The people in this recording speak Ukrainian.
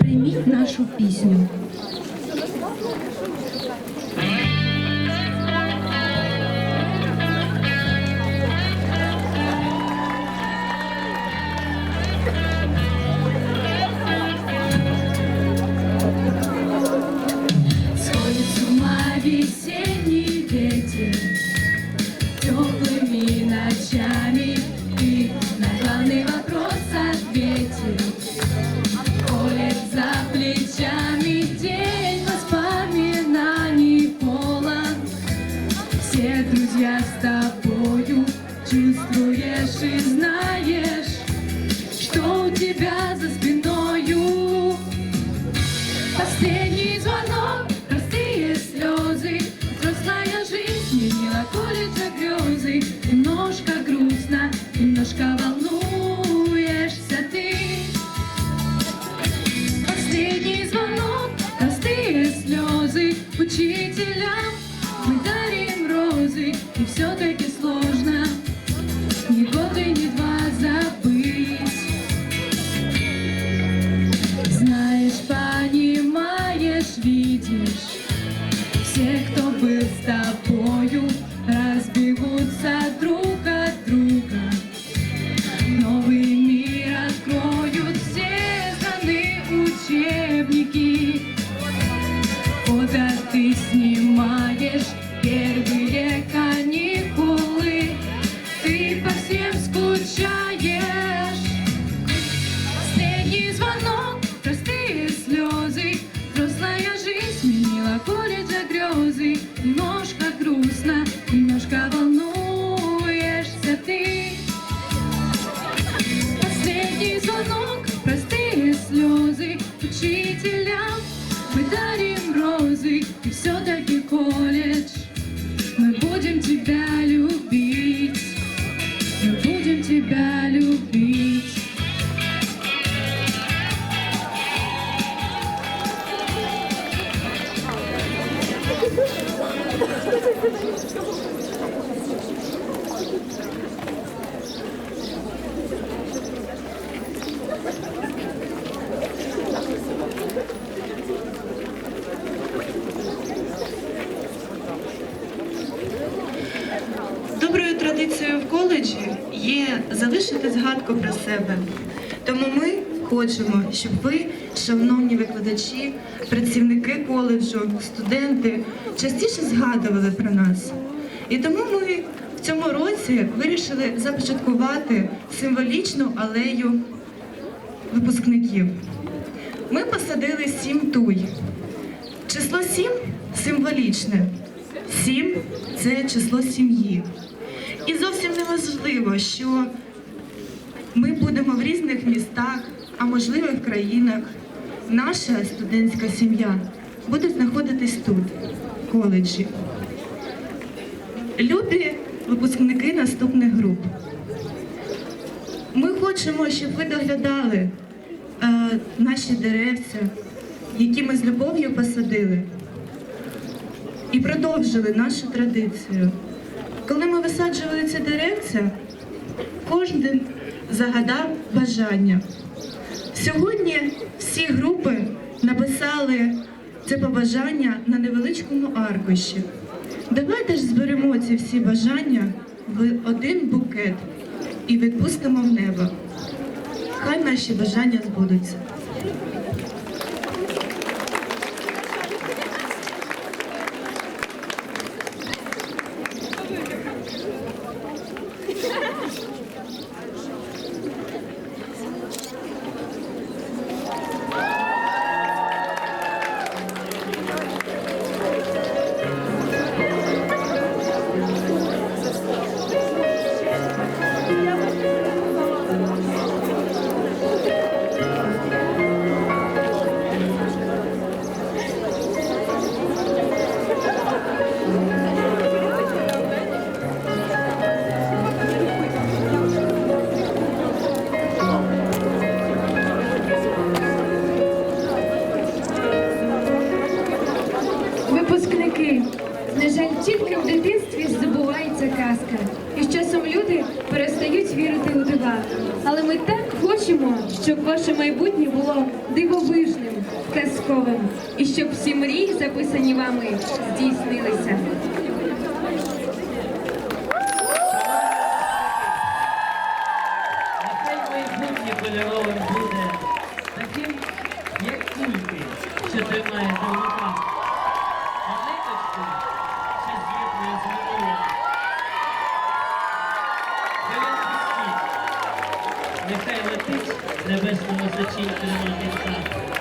Прийміть нашу пісню. Та волнуєшся ти, Останній дзвонок, розтиє учителям ми дарим рози, і все-таки сложно, ні год и два забыть. Знаешь, понимаешь, видишь, все, кто был с тобой. дарим розы И все-таки колледж Мы будем тебя традицією в коледжі є залишити згадку про себе. Тому ми хочемо, щоб ви, шановні викладачі, працівники коледжу, студенти, частіше згадували про нас. І тому ми в цьому році вирішили започаткувати символічну алею випускників. Ми посадили сім туй. Число сім символічне. Сім це число сім'ї. І зовсім не важливо, що ми будемо в різних містах, а можливо в країнах. Наша студентська сім'я буде знаходитись тут, в коледжі. Любі випускники наступних груп. Ми хочемо, щоб ви доглядали е, наші деревця, які ми з любов'ю посадили і продовжили нашу традицію. Коли ми висаджували ці деревця, кожен загадав бажання. Сьогодні всі групи написали це побажання на невеличкому аркуші. Давайте ж зберемо ці всі бажання в один букет і відпустимо в небо. Хай наші бажання збудуться. Випускники, на жаль, тільки в дитинстві забувається казка, і з часом люди перестають вірити у дива. Але ми так хочемо, щоб ваше майбутнє було дивовижним, святковим, і щоб всі мрії, записані вами, здійснилися. Таким, як кульки, що тримає в руках. А ниточку, що з'єднує з минулим. Хай він блистить, Нехай летить небесному зачинку на